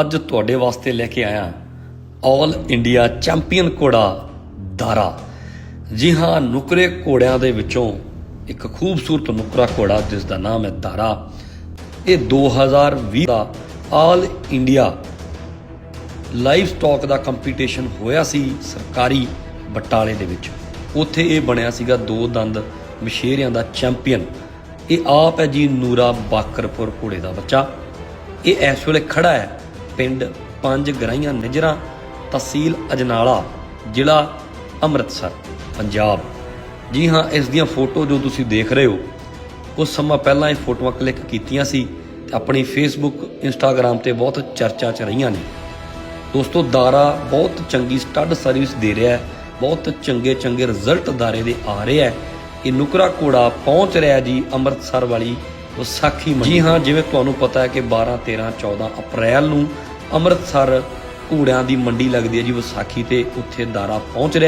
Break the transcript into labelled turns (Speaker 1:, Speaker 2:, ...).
Speaker 1: ਅੱਜ ਤੁਹਾਡੇ ਵਾਸਤੇ ਲੈ ਕੇ ਆਇਆ ਆਲ ਇੰਡੀਆ ਚੈਂਪੀਅਨ ਘੋੜਾ ਦਾਰਾ। ਜੀ ਹਾਂ, ਨੁਕਰੇ ਘੋੜਿਆਂ ਦੇ ਵਿੱਚੋਂ ਇੱਕ ਖੂਬਸੂਰਤ ਨੁਕਰਾ ਘੋੜਾ ਜਿਸ ਦਾ ਨਾਮ ਹੈ ਦਾਰਾ। ਇਹ 2020 ਦਾ ਆਲ ਇੰਡੀਆ ਲਾਈਵ ਸਟਾਕ ਦਾ ਕੰਪੀਟੀਸ਼ਨ ਹੋਇਆ ਸੀ ਸਰਕਾਰੀ ਬਟਾਲੇ ਦੇ ਵਿੱਚ। ਉੱਥੇ ਇਹ ਬਣਿਆ ਸੀਗਾ ਦੋ ਦੰਦ ਮਸ਼ੇਰਿਆਂ ਦਾ ਚੈਂਪੀਅਨ ਇਹ ਆਪ ਹੈ ਜੀ ਨੂਰਾ ਬਾਕਰਪੁਰ ਘੋੜੇ ਦਾ ਬੱਚਾ। ਇਹ ਇਸ ਵੇਲੇ ਖੜਾ ਹੈ। ਪਿੰਡ ਪੰਜ ਗਰਾਈਆਂ ਨਿਜਰਾ, ਤਹਿਸੀਲ ਅਜਨਾਲਾ, ਜ਼ਿਲ੍ਹਾ ਅੰਮ੍ਰਿਤਸਰ, ਪੰਜਾਬ। ਜੀ ਹਾਂ, ਇਸ ਦੀਆਂ ਫੋਟੋ ਜੋ ਤੁਸੀਂ ਦੇਖ ਰਹੇ ਹੋ ਕੁਝ ਸਮਾਂ ਪਹਿਲਾਂ ਇਹ ਫੋਟੋਆਂ ਕਲਿੱਕ ਕੀਤੀਆਂ ਸੀ ਤੇ ਆਪਣੀ ਫੇਸਬੁੱਕ ਇੰਸਟਾਗ੍ਰam ਤੇ ਬਹੁਤ ਚਰਚਾ 'ਚ ਰਹੀਆਂ ਨੇ। ਦੋਸਤੋ, ਦਾਰਾ ਬਹੁਤ ਚੰਗੀ ਸਟੱਡ ਸਰਵਿਸ ਦੇ ਰਿਹਾ ਹੈ, ਬਹੁਤ ਚੰਗੇ ਚੰਗੇ ਰਿਜ਼ਲਟ ਦਾਰੇ ਦੇ ਆ ਰਹੇ ਹੈ। ਇਹ ਨੁਕਰਾ ਘੋੜਾ ਪਹੁੰਚ ਰਿਹਾ ਜੀ ਅੰਮ੍ਰਿਤਸਰ ਵਾਲੀ ਵਿਸਾਖੀ ਮੰਡੀ ਜੀ ਹਾਂ, ਜਿਵੇਂ ਤੁਹਾਨੂੰ ਪਤਾ ਹੈ ਕਿ 12 13 14 ਅਪ੍ਰੈਲ ਨੂੰ ਅੰਮ੍ਰਿਤਸਰ ਘੂੜਿਆਂ ਦੀ ਮੰਡੀ ਲੱਗਦੀ ਹੈ ਜੀ ਵਿਸਾਖੀ ਤੇ ਉੱਥੇ ਦਾਰਾ ਪਹੁੰਚ ਰਿਹਾ।